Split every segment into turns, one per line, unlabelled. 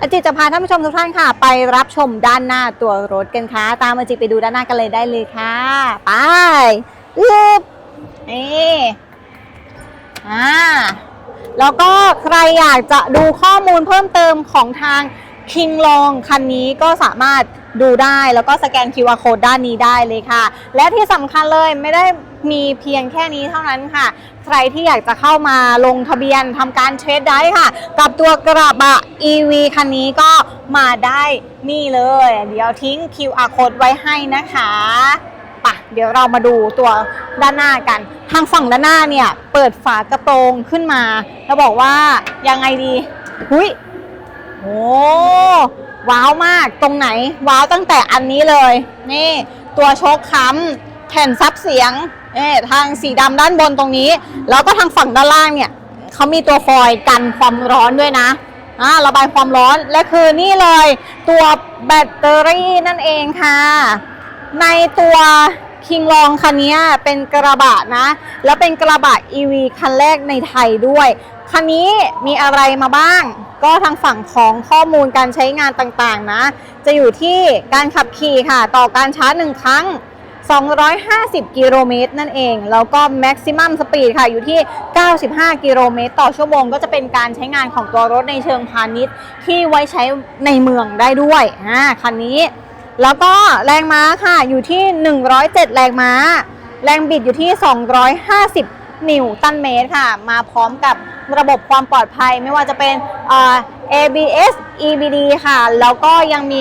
อจิจะพาท่านผู้ชมทุกท่านค่ะ ไปรับชมด้านหน้าตัวรถกันค่ะ ตามอาจิไปดูด้านหน้ากันเลยได้เลยค่ะ ไปอึบนี่อ่าแล้วก็ใครอยากจะดูข้อมูลเพิ่มเติมของทางคิงลองคันนี้ก็สามารถ ดูได้แล้วก็สแกน QR code ด้านนี้ได้เลยค่ะ และที่สำคัญเลยไม่ได้มีเพียงแค่นี้เท่านั้นค่ะ ใครที่อยากจะเข้ามาลงทะเบียนทำการเทรดได้ค่ะ กับตัวกระบะ EV คันนี้ก็มาได้นี่เลย เดี๋ยวทิ้ง QR code ไว้ให้นะคะปะเดี๋ยวเรามาดูตัวด้านหน้ากัน ทางฝั่งด้านหน้าเนี่ย เปิดฝากระโปรงขึ้นมา แล้วบอกว่ายังไงดี หุย โอ้ว้าวมากตรงไหน ว้าวตั้งแต่อันนี้เลย นี่ ตัวโชคค้ำแผ่นซับเสียงนี่ทางสีดำด้านบนตรงนี้ แล้วก็ทางฝั่งด้านล่างเนี่ยเขามีตัวฟอยล์กันความร้อนด้วยนะอ่าระบายความร้อนและคือนี่เลย ตัวแบตเตอรี่นั่นเองค่ะ ในตัวคิงลองคันนี้เป็นกระบะนะ แล้วเป็นกระบะ EV คันแรกในไทยด้วย คันนี้มีอะไรมาบ้าง ก็ทางฝั่งของข้อมูลการใช้งานต่างๆนะ จะอยู่ที่การขับขี่ค่ะ ต่อการชาร์จหนึ่งครั้ง 250 กิโลเมตรนั่นเอง แล้วก็ maximum speed ค่ะ อยู่ที่ 95 กิโลเมตร ต่อชั่วโมง ก็จะเป็นการใช้งานของตัวรถในเชิงพาณิชย์ ที่ไว้ใช้ในเมืองได้ด้วยอ่าคันนี้ แล้วก็แรงม้าค่ะ อยู่ที่ 107 แรงม้า แรงบิดอยู่ที่ 250 นิวตันเมตรค่ะ มาพร้อมกับระบบความปลอดภัยไม่ว่าจะเป็นเอ่อ ABS EBD ค่ะ แล้วก็ยังมี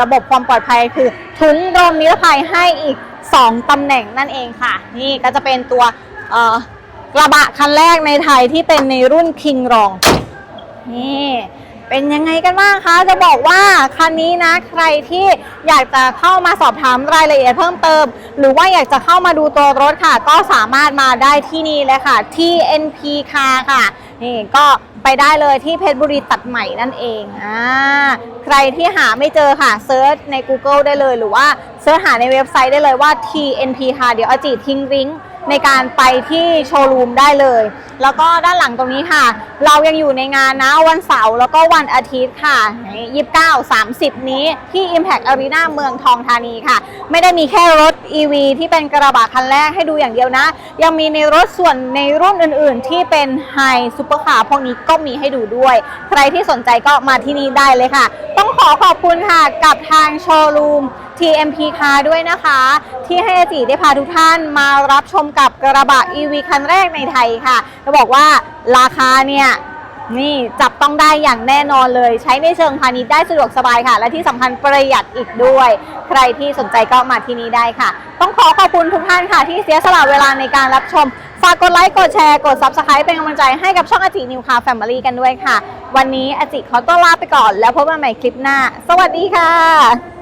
ระบบความปลอดภัยคือถุงลมนิรภัยให้อีก 2ตำแหน่งนั่นเองค่ะ นี่ก็จะเป็นตัวกระบะคันแรกในไทยที่เป็นในรุ่นคิงรองนี่ เป็นยังไงกันบ้างคะ จะบอกว่าคันนี้นะใครที่อยากจะเข้ามาสอบถามรายละเอียดเพิ่มเติม หรือว่าอยากจะเข้ามาดูตัวรถค่ะ ก็สามารถมาได้ที่นี่เลยค่ะ TNP Car ค่ะ นี่ก็ไปได้เลยที่เพชรบุรีตัดใหม่นั่นเองอ่าใครที่หาไม่เจอค่ะเซิร์ชใน Google ได้เลย หรือว่าเซิร์ชหาในเว็บไซต์ได้เลยว่า TNP Car เดี๋ยวอาจีทิ้งลิงก์ ในการไปที่โชว์รูมได้เลย แล้วก็ด้านหลังตรงนี้ค่ะ เรายังอยู่ในงานนะวันเสาร์แล้วก็วันอาทิตย์ค่ะ29 30 นี้ที่ Impact Arena เมืองทองธานีค่ะ ไม่ได้มีแค่รถ EV ที่เป็นกระบะคันแรกให้ดูอย่างเดียวนะ ยังมีในรถส่วนในรุ่นอื่น ๆ ที่เป็นไฮซูเปอร์คาร์พวกนี้ก็มีให้ดูด้วย ใครที่สนใจก็มาที่นี่ได้เลยค่ะ ต้องขอขอบคุณค่ะกับทางโชว์รูม TMP Car ด้วยนะคะ ที่ให้อาจีได้พาทุกท่านมารับชมกับกระบะ EV คันแรกในไทยค่ะจะบอกว่าราคาเนี่ยนี่จับต้องได้อย่างแน่นอนเลย ใช้ในเชิงพาณิชย์ได้สะดวกสบายค่ะ และที่สำคัญประหยัดอีกด้วย ใครที่สนใจก็มาที่นี่ได้ค่ะ ต้องขอขอบคุณทุกท่านค่ะ ที่เสียสละเวลาในการรับชม ฝากกดไลค์กดแชร์กด Subscribe เป็นกำลังใจให้กับช่องอาจินิวคาแฟมิลี่กันด้วยค่ะ วันนี้อาจิขอตัวลาไปก่อน แล้วพบกันใหม่คลิปหน้า สวัสดีค่ะ